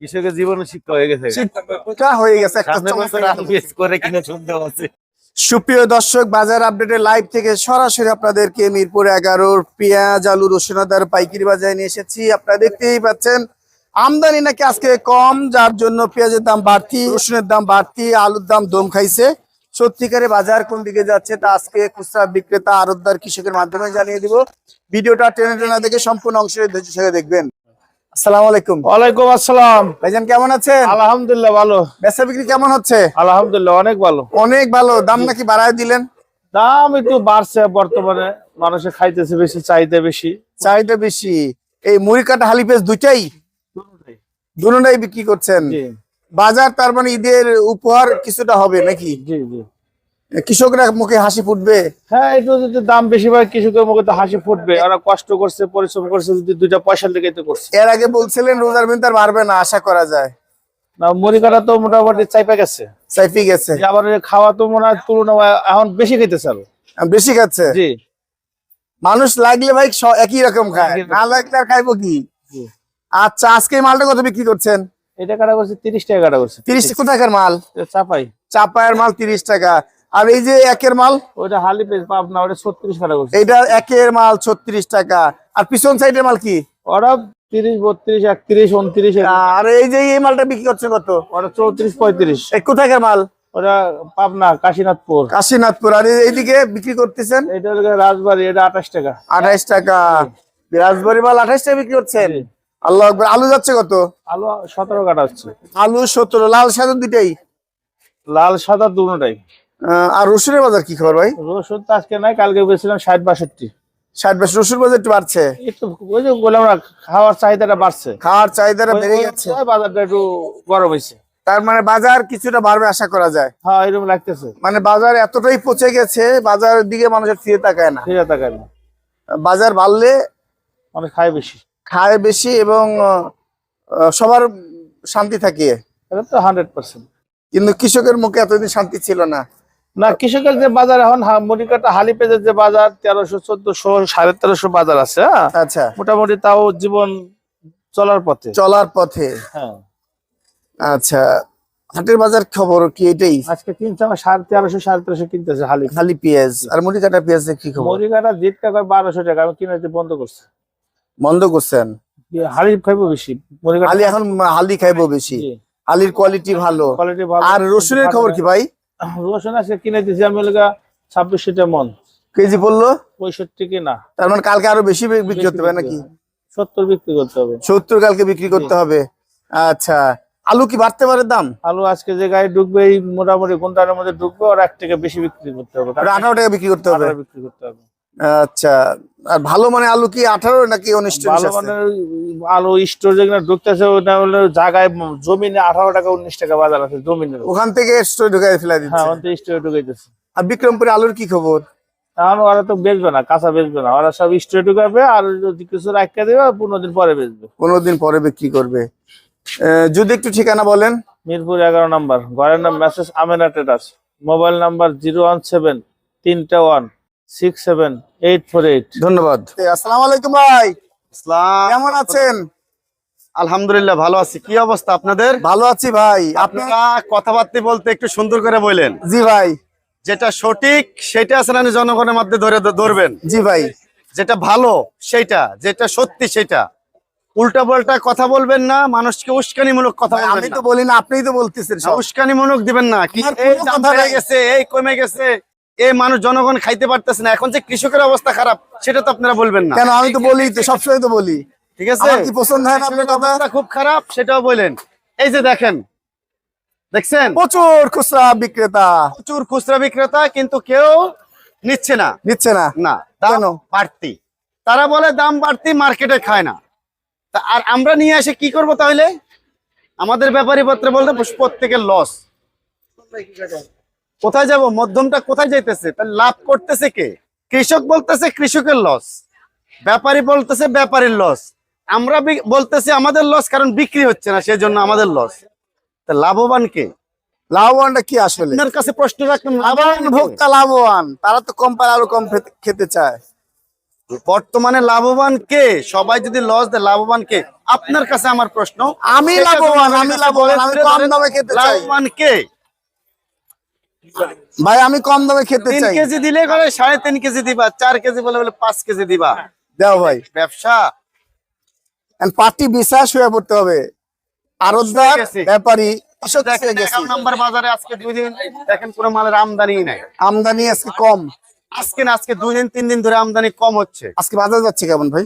কৃষকের জীবনে শিক্ষা হয়ে গেছে। শিক্ষা হয়ে গেছে করে কিনে শুনতে আছে। সুপ্রিয় দর্শক বাজার আপডেটের লাইভ থেকে সরাসরি আপনাদেরকে মিরপুর এগারোর পেঁয়াজ আলু রসুনাদার পাইকারি বাজারে নিয়ে এসেছি। আপনারা দেখতেই পাচ্ছেন আমদানি নাকি আজকে কম যার জন্য পেঁয়াজের দাম বাড়তি রসুনের দাম বাড়তি আলুর দাম দম খাইছে। সত্যিকারে বাজার কোন দিকে যাচ্ছে তা আজকে খুচরা বিক্রেতা আরতদার কৃষকের মাধ্যমে জানিয়ে দিব। ভিডিওটা টেনে টেনা দেখে সম্পূর্ণ অংশের ধৈর্য সঙ্গে দেখবেন। আসসালামু আলাইকুম। ওয়ালাইকুম আসসালাম। ভাইজান কেমন আছেন? আলহামদুলিল্লাহ ভালো। বেচা বিক্রি কেমন হচ্ছে? আলহামদুলিল্লাহ অনেক ভালো। অনেক ভালো। দাম নাকি বাড়ায় দিলেন? দাম একটু বাড়ছে বর্তমানে। মানুষে খাইতেছে বেশি চাহিদা বেশি। চাহিদা বেশি। এই মুড়ি কাটা হালি পেঁয়াজ দুইটাই? দুটাই। বিক্রি করছেন? বাজার তার মানে ঈদের উপহার কিছুটা হবে নাকি? জি জি। কৃষকরা মুখে হাসি ফুটবে? হ্যাঁ একটু যদি দাম বেশি হয় কৃষকের মুখে তো হাসি ফুটবে। ওরা কষ্ট করছে পরিশ্রম করছে যদি দুইটা পয়সা লেগে তো করছে। এর আগে বলছিলেন রোজার বিন তার বাড়বে না আশা করা যায়। না মুড়ি তো মোটামুটি চাইপা গেছে। সাইফি গেছে। আবার খাওয়া তো মনে হয় তুলনা এখন বেশি আরও। বেশি খাচ্ছে? জি। মানুষ লাগলে ভাই একই রকম খায়। না লাগলে আর খাইবো কি? আচ্ছা আজকে মালটা কত বিক্রি করছেন? এটা কাটা করছে তিরিশ টাকা কাটা করছে। তিরিশ কোথাকার মাল? চাপাই। চাপায়ের মাল তিরিশ টাকা। আর এই যে একের মাল? ওটা হালি পেজ পাব না ওটা ছত্রিশ কাটা করছে। এইটা একের মাল ছত্রিশ টাকা। আর পিছন সাইডের মাল কি? ওরা তিরিশ বত্রিশ একত্রিশ উনত্রিশ আর এই যে এই মালটা বিক্রি করছে কত? ওরা চৌত্রিশ পঁয়ত্রিশ। কোথাকার মাল? ওরা পাবনা কাশীনাথপুর। কাশীনাথপুর। আর এইদিকে বিক্রি করতেছেন? এটা হলো রাজবাড়ি এটা আঠাশ টাকা। আঠাইশ টাকা। রাজবাড়ি মাল আঠাইশ টাকা বিক্রি করছেন। আল্লাহ আকবার। আলু যাচ্ছে কত? আলু সতেরো কাটা হচ্ছে। আলু সত্তর লাল সাদা দুটাই লাল সাদা দুটাই আর রসুনের বাজার কি খবর ভাই? রসুন তো আজকে নাই কালকে বেছিলাম ষাট বাষট্টি। ষাট বেশ রসুন বাজার একটু বাড়ছে? একটু ওই যে বললাম না খাওয়ার চাহিদাটা বাড়ছে। খাওয়ার চাহিদাটা বেড়ে যাচ্ছে বাজারটা একটু গরম হয়েছে। তার মানে বাজার কিছুটা বাড়বে আশা করা যায়। হ্যাঁ এরকম লাগতেছে। মানে বাজার এতটাই পচে গেছে বাজারের দিকে মানুষের ফিরে তাকায় না। আছে টাকা নেই বাজার বাড়লে অনেক খায় বেশি। খায় বেশি এবং সবার শান্তি থাকে। এটা তো হান্ড্রেড পার্সেন্ট কিন্তু কৃষকের মুখে এতদিন শান্তি ছিল না। না কৃষকের যে বাজার এখন মনিকাটা হালি পেজের যে বাজার তেরোশো চোদ্দশো সাড়ে তেরোশো বাজার আছে হ্যাঁ? আচ্ছা। মোটামুটি তাও জীবন চলার পথে। চলার পথে। হ্যাঁ। আচ্ছা হাটের বাজার খবর কি এটাই? আজকে কিনছে আমার সাড়ে তেরোশো সাড়ে তেরোশো কিনতেছে হালি। খালি পেঁয়াজ। আর মুড়ি কাটা পেঁয়াজের কি খবর? মরিকাটা জিট টাকা বারোশো টাকা আমি কিনে বন্ধ করছে। বন্ধ করছেন? হালি খাইবো বেশি হালি এখন হালি খাইবো বেশি। হালির কোয়ালিটি ভালো। কোয়ালিটি ভালো। আর রসুনের খবর কি ভাই? রসুন আজকে কিনে দিয়েছি আমি লগা ছাব্বিশশো মন। কেজি পড়ল? পঁয়ষট্টি কিনা। তার মানে কালকে আরও বেশি বিক্রি করতে হবে নাকি? সত্তর বিক্রি করতে হবে। সত্তর কালকে বিক্রি করতে হবে। আচ্ছা আলু কি বাড়তে পারে দাম? আলু আজকে যে গাড়ি ঢুকবে এই মোটামুটি ঘণ্টার মধ্যে ঢুকবে আর এক টাকা বেশি বিক্রি করতে হবে। আঠারো টাকা বিক্রি করতে হবে। বিক্রি করতে হবে। আচ্ছা আর ভালো মানে আলু কি আঠারো নাকি উনিশ ভালো মানে আলু স্টোর যেগুলো ঢুকতেছে ওটা হলো জায়গায় জমিনে আঠারো টাকা উনিশ টাকা বাজার আছে জমিনের ওখান থেকে স্টোর ঢুকাই ফেলা হ্যাঁ দিচ্ছে ওখান থেকে স্টোরে ঢুকাইতেছে। আর বিক্রমপুরে আলুর কি খবর? এখন ওরা তো বেচবে না কাঁচা বেচবে না। ওরা সব স্টোরে ঢুকাবে আর যদি কিছু রাখতে দেবে পনেরো দিন পরে বেচবে। পনেরো দিন পরে বিক্রি করবে। যদি একটু ঠিকানা বলেন। মিরপুর এগারো নাম্বার। ঘরের নাম messrs Amena traders. Mobile number zero one seven তিনটা one. Six seven eight four eight ধন্যবাদ। আসসালামু আলাইকুম ভাই। কেমন আছেন? আলহামদুলিল্লাহ ভালো আছি। কি অবস্থা আপনাদের? ভালো আছি ভাই। আপনারা কথাবার্তা বলতে একটু সুন্দর করে বললেন জি ভাই। যেটা সঠিক সেটা আসলে জনগণের মধ্যে ধরে ধরবেন? জি ভাই। যেটা ভালো সেটা। যেটা সত্যি সেটা। উল্টা পাল্টা কথা বলবেন না মানুষকে উস্কানিমূলক কথা আমি বলবেন তো বলি না আপনিই তো বলতেছেন। উস্কানিমূলক দিবেন না। কি এই দাম বেড়ে গেছে এই কমে গেছে। এই মানুষ জনগণ খাইতে পারতেছে না। এখন যে কৃষকের অবস্থা খারাপ সেটা তো আপনারা বলবেন না। কেন? আমি তো বলি সবসময় তো বলি। ঠিক আছে? কি পছন্দ হয় না আপনার কথা? অবস্থা খুব খারাপ সেটাও বলেন। এই যে দেখেন দেখছেন? প্রচুর খুচরা বিক্রেতা। প্রচুর খুচরা বিক্রেতা কিন্তু কেউ নিচ্ছে না। নিচ্ছে না। না দাম কেন? বাড়তি। তারা বলে দাম বাড়তি মার্কেটে খায় না। তা আর আমরা নিয়ে এসে কি করব তাহলে? আমাদের ব্যাপারী পত্রে বলতে প্রত্যেকের লস কোথায় যাব? মধ্যমটা কোথায় যাইতেছে? তাহলে লাভ করতেছে কে? কৃষক বলতেছে কৃষকের লস ব্যাপারী বলতেছে ব্যাপারীর লস আমরা বলতেছি আমাদের লস কারণ বিক্রি হচ্ছে না সেই জন্য আমাদের লস তা লাভবান কে? লাভবানটা কি আসলে? আপনার কাছে প্রশ্ন রাখলাম লাভবান ভোক্তা লাভবান তারা তো কম পায় আরও কম খেতে- খেতে চায়। বর্তমানে লাভবান কে? সবাই যদি লস দেয় লাভবান কে? আপনার কাছে আমার প্রশ্ন। আমি লাভবান আমি লাভবান আমি কম দামে খেতে চাই। লাভবান কে? ভাই আমি কম দামে খেতে চাই। কেজি দিলে করে সাড়ে তিন কেজি দিবা চার কেজি বলে বলে পাঁচ কেজি দিবা। দাও ভাই। ব্যবসা। পার্টি বিশ্বাস হয়ে পড়তে হবে। আরোদ্দার গেছে। ব্যাপারী হয়ে নাম্বার বাজারে আজকে দুই দিন দেখেন কোনো মালের আমদানি নাই। আমদানি আজকে কম। আজকে না আজকে দুই দিন তিন দিন ধরে আমদানি কম হচ্ছে। আজকে বাজার যাচ্ছে কেমন ভাই?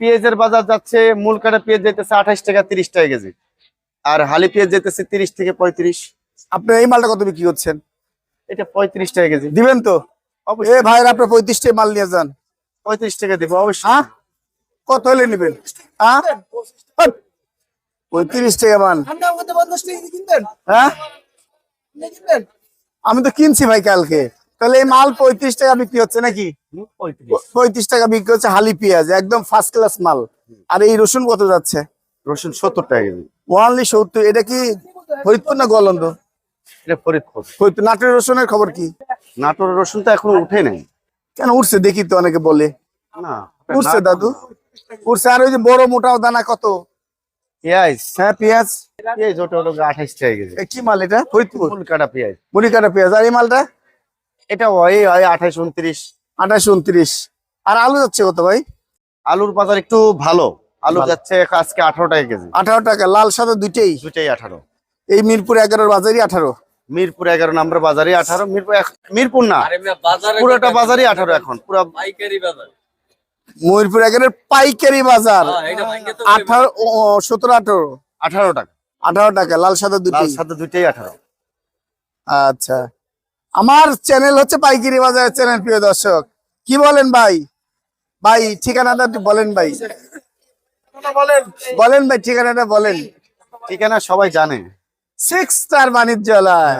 পেঁয়াজের বাজার যাচ্ছে মূল কাটা পেঁয়াজ যেতেছে আঠাশ টাকা তিরিশ টাকা কেজি। আর হালি পেঁয়াজ যেতেছে তিরিশ থেকে পঁয়ত্রিশ। আপনি এই মালটা কত বিক্রি করছেন? এটা পঁয়ত্রিশ টাকা কেজি। দিবেন তো? এ ভাই আপনি পঁয়ত্রিশ টাকা মাল নিয়ে যান। পঁয়ত্রিশ টাকা দিব অবশ্যই। হ্যাঁ? কত হলে নেবেন? হ্যাঁ? পঁয়ত্রিশ টাকা মান হ্যাঁ? আমি তো কিনছি ভাই কালকে। তাহলে এই মাল পঁয়ত্রিশ টাকা বিক্রি হচ্ছে নাকি? পঁয়ত্রিশ। টাকা বিক্রি হচ্ছে হালি পেঁয়াজ একদম ফার্স্ট ক্লাস মাল। আর এই রসুন কত যাচ্ছে? রসুন সত্তর টাকা কেজি। ওয়ানলি সত্তর এটা কি ফরিদপুর না গলন্দ এটা ফরিদপুর ফরিদপুর নাটোর রসুনের খবর কি? নাটোরের রসুন তো এখনও উঠে নাই। কেন উঠছে দেখি তো অনেকে বলে। না। উঠছে দাদু? উঠছে আর ওই যে বড় মোটা দানা কত? পেঁয়াজ। হ্যাঁ পেঁয়াজ। পেঁয়াজ ওটা হলো আঠাশ টাকা কেজি। কি মাল এটা? ফরিদপুর? কাটা পেঁয়াজ। মুড়ি কাটা পেঁয়াজ। আর এই মালটা? এটা আঠাশ উনত্রিশ। উনত্রিশ। আর আলু যাচ্ছে কত ভাই? আলুর বাজার একটু ভালো। আলু যাচ্ছে আজকে আঠারো টাকা কেজি। আঠারো টাকা লাল সাদা দুইটাই। দুটাই আঠারো। এই মিরপুর এগারোর বাজারই আঠারো। মিরপুর এগারো নম্বর বাজারই আঠারো মিরপুর মিরপুর না পুরোটা বাজারই আঠারো এখন পুরো ময়ূরপুর এগারোর পাইকারি বাজার। আঠারো সতেরো আঠারো। আঠারো টাকা। আঠারো টাকা লাল সাদা লাল দুটোই সাদা দুইটাই আঠারো। আচ্ছা। আমার চ্যানেল হচ্ছে পাইকারি বাজার চ্যানেল প্রিয় দর্শক। কি বলেন ভাই? ভাই ঠিকানাটা একটু বলেন ভাই। বলেন ভাই ঠিকানাটা বলেন। ঠিকানা সবাই জানে। Six star বাণিজ্যালয়।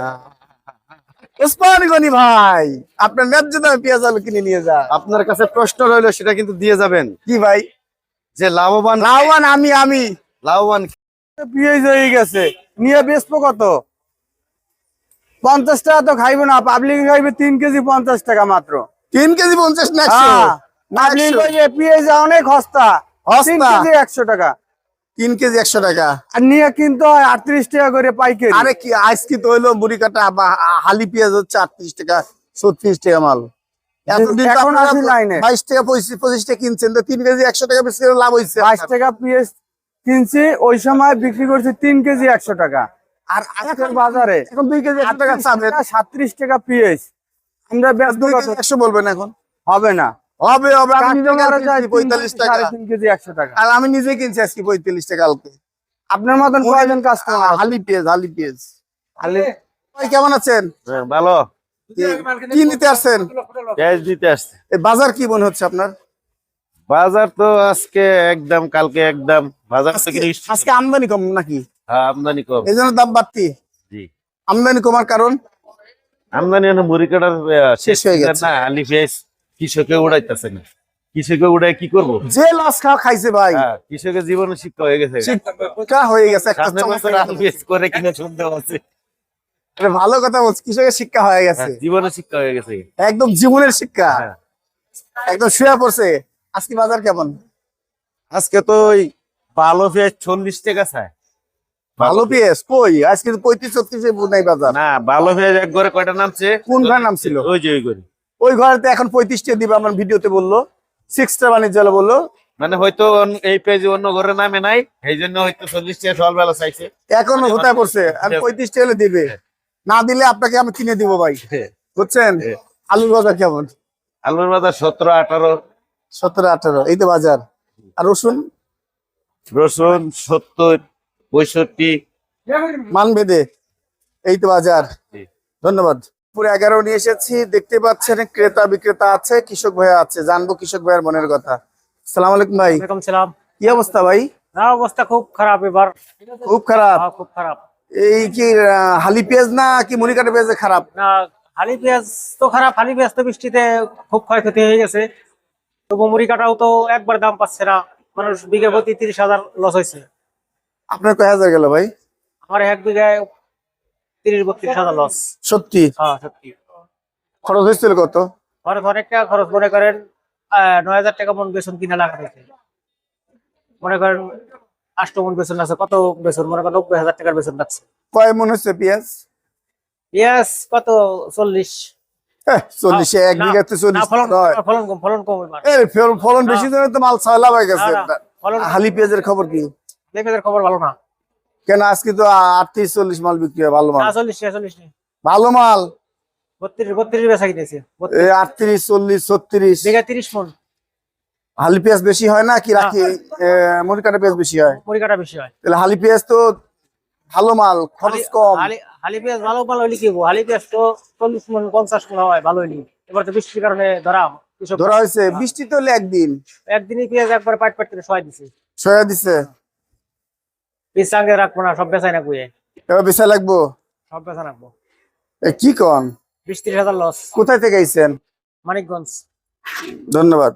ওসমান ভাই আপনার ন্যায্য দামে পেঁয়াজ আলু কিনে নিয়ে যা আপনার কাছে প্রশ্ন রইল সেটা কিন্তু দিয়ে যাবেন। কি ভাই? যে লাভবান লাভবান আমি আমি। লাভবান পেঁয়াজ হয়ে গেছে। নিয়ে বেচবো কত? পঞ্চাশ টাকা তো খাইবো না পাবলিক খাইবে তিন কেজি পঞ্চাশ টাকা মাত্র। তিন কেজি পঞ্চাশ না পাবলিক পেঁয়াজ অনেক কেজি একশো টাকা। তিন কেজি একশো টাকা। আর নিয়ে কিন্তু আটত্রিশ টাকা করে পাইকারি। আরে কি তো হইল মুড়ি কাটা বা হালি পেঁয়াজ হচ্ছে আটত্রিশ টাকা ছত্রিশ টাকা মাল। বাইশ টাকা পঁচিশ টাকা কিনছেন তো তিন কেজি একশো টাকা বেশি লাভ হয়েছে বাইশ টাকা কিনছি ওই সময় বিক্রি করছি তিন কেজি একশো টাকা। আর আজকের বাজারে এখন দুই কেজি একশো টাকা সাতত্রিশ টাকা পিএস আমরা একশো বলবেন এখন? হবে না। হবে হবে। আমি পঁয়তাল্লিশ টাকা। কেজি একশো টাকা। আর আমি নিজে কিনছি আজকে পঁয়তাল্লিশ টাকা কালকে। আপনার মতন কয়জন কাস্টমার হালি পেঁয়াজ হালি পেঁয়াজ। আলে ভাই কেমন আছেন? হ্যাঁ, ভালো। কি- নিতে আসছেন? পেঁয়াজ দিতে আসছে। এই বাজার কি মনে হচ্ছে আপনার? বাজার তো আজকে একদম কালকে একদম। বাজার থেকে আজকে আমদানি কম নাকি? হ্যাঁ, আমদানি কম। এই জন্য দাম বাড়তি? জি। আমদানি কমার কারণ? আমদানি হলো মুড়ি কাটার শেষ হয়ে গেছে। না আলি পেঁয়াজ। কৃষকে উড়াইতেছে না। কৃষকে উড়াই কি করব? যে লস খাওয়া খাইছে ভাই। হ্যাঁ কৃষকের জীবনে শিক্ষা হয়ে গেছে। শিক্ষা হয়ে গেছে করে কিনে শুনতে পাচ্ছি ভালো কথা বলছি কৃষকের শিক্ষা হয়ে গেছে। জীবনে শিক্ষা হয়ে গেছে। একদম জীবনের শিক্ষা। হ্যাঁ। একদম শুয়ে পড়ছে। আজকে বাজার কেমন? আজকে তো ওই ভালো পেঁয়াজ চল্লিশ টাকা চায়। ভালো পেঁয়াজ? কই? আজকে পঁয়ত্রিশ ছত্রিশ নাই বাজার। না ভালো পেঁয়াজ এক ঘরে কয়টা নামছে? কোন ঘর নাম ছিল ওই যে ওই করে ওই ঘরেতে এখন পঁয়ত্রিশটা দিবে আমার ভিডিওতে বলল। সিক্সটা বাণিজ্যালয় বলল। মানে হয়তো এই পেঁয়াজ অন্য ঘরে নামে নাই এই জন্য হয়তো চল্লিশ টাকা সকালবেলা চাইছে। এখনও কোথায় পড়ছে আর পঁয়ত্রিশ টাকা হলে দিবে। না দিলে আপনাকে আমি কিনে দিব ভাই। বুঝছেন? হ্যাঁ। আলুর বাজার কেমন? আলুর বাজার সতেরো আঠারো। সতেরো আঠারো এই তো বাজার। আর রসুন? রসুন সত্তর পঁয়ষট্টি। মান বেঁধে এই তো বাজার। ধন্যবাদ। পুরো এগারো নিয়ে এসেছি। দেখতে পাচ্ছেন ক্রেতা বিক্রেতা আছে কৃষক ভাইয়া আছে। জানব কৃষক ভাইয়ের মনের কথা। সালাম আলাইকুম ভাই। সালাম। কি অবস্থা ভাই? অবস্থা খুব খারাপ এবার। খুব খারাপ? হ্যাঁ, খুব খারাপ। এই কি হালি পেঁয়াজ না কি মনিকাটা পেঁয়াজে খারাপ? না হালি পেঁয়াজ তো খারাপ হালি পেঁয়াজ তো বৃষ্টিতে খুব ক্ষয়ক্ষতি হয়ে গেছে। তবু মুড়ি কাটাও তো একবার দাম পাচ্ছে না। মানুষ বিঘে প্রতি তিরিশ হাজার লস হয়েছে। আপনার কয় হাজার গেল ভাই? আমার এক বিঘায় তিরিশ বত্রিশ হাজার লস সত্যি? হ্যাঁ সত্যি। খরচ হয়েছিল কত? খরচ অনেকটা খরচ মনে করেন নয় হাজার টাকা মন বেসন কিনা লাগা হয়েছে। মনে করেন আষ্ট মন বেসন আছে কত বেসন মনে করেন নব্বই হাজার টাকার বেসন লাগছে। কয় মন হচ্ছে পেঁয়াজ? পেঁয়াজ কত? চল্লিশ। চল্লিশে এক না, বিঘাতে চল্লিশ ফলন ফলন কম ফলন কম ফলন বেশি তো মাল ছয় লাভ হয়ে গেছে। হালি পেঁয়াজের খবর কি? পেঁয়াজের খবর ভালো না। কেন আজকে তো আটত্রিশ চল্লিশ মাল বিক্রি হয় ভালো মাল? ভালো মাল? আটত্রিশ চল্লিশ ছত্রিশ। তিরিশ মন। হালি পেঁয়াজ বেশি হয় না কি রাখি মুড়ি পেঁয়াজ বেশি হয়? মুড়ি বেশি হয়। তাহলে হালি পেঁয়াজ তো ভালো মাল খরচ কম। হালি- পেঁয়াজ ভালো হইলে কি? হালি পেঁয়াজ তো চল্লিশ মন পঞ্চাশ মন হয় ভালো হইলি এবার তো বৃষ্টির কারণে ধরা কৃষক ধরা হয়েছে। বৃষ্টি তো হলে একদিন। একদিনই পেঁয়াজ একবার পাট পাট করে দিছে। সয়া দিছে। পিস রাখব না সব বেচাই না কুয়ে এবার বেচা লাগবো? সব বেচা রাখব এ, কি কন? বিশ ত্রিশ হাজার লস কোথায় থেকে আইছেন? মানিকগঞ্জ। ধন্যবাদ।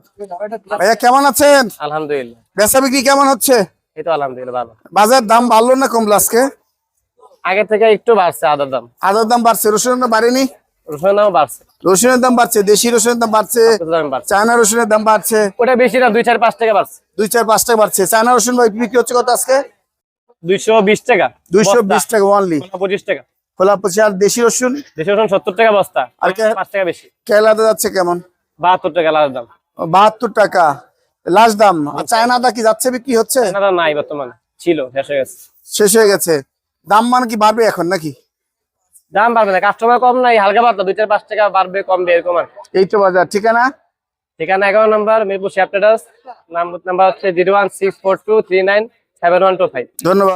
ভাইয়া কেমন আছেন? আলহামদুলিল্লাহ। বেচা বিক্রি কেমন হচ্ছে? এই তো আলহামদুলিল্লাহ ভালো। বাজার দাম বাড়লো না কমলো আজকে? আগে থেকে একটু বাড়ছে আদার দাম। আদার দাম বাড়ছে রসুনের দাম বাড়েনি? রসুনের দাম বাড়ছে রসুনের দাম বাড়ছে দেশি রসুনের দাম বাড়ছে। চায়না রসুনের দাম বাড়ছে। ওটা বেশি না দুই চার পাঁচ টাকা বাড়ছে। দুই চার পাঁচ টাকা বাড়ছে। চায়না রসুন ভাই বিক্রি হচ্ছে কত আজকে? দুইশো বিশ টাকা দুইশো বিশ টাকা অনলি টাকা। খোলা আর দেশি রসুন? দেশি রসুন সত্তর টাকা বস্তা। আর টাকা বেশি। যাচ্ছে কেমন? বাহাত্তর টাকা লাল দাম। বাহাত্তর টাকা। লাস্ট দাম। আর কি যাচ্ছে বিক্রি হচ্ছে? নাই বর্তমানে। ছিল শেষ হয়ে গেছে। শেষ হয়ে গেছে। দাম মানে কি বাড়বে এখন নাকি? দাম বাড়বে না কাস্টমার কম নাই হালকা পাতলা দুই চার পাঁচ টাকা বাড়বে কমবে এরকম আর। এই তো বাজার ঠিকানা? ঠিকানা এগারো নাম্বার মিরপুর নাম্বার হচ্ছে zero one six four two three nine seven one two five ধন্যবাদ।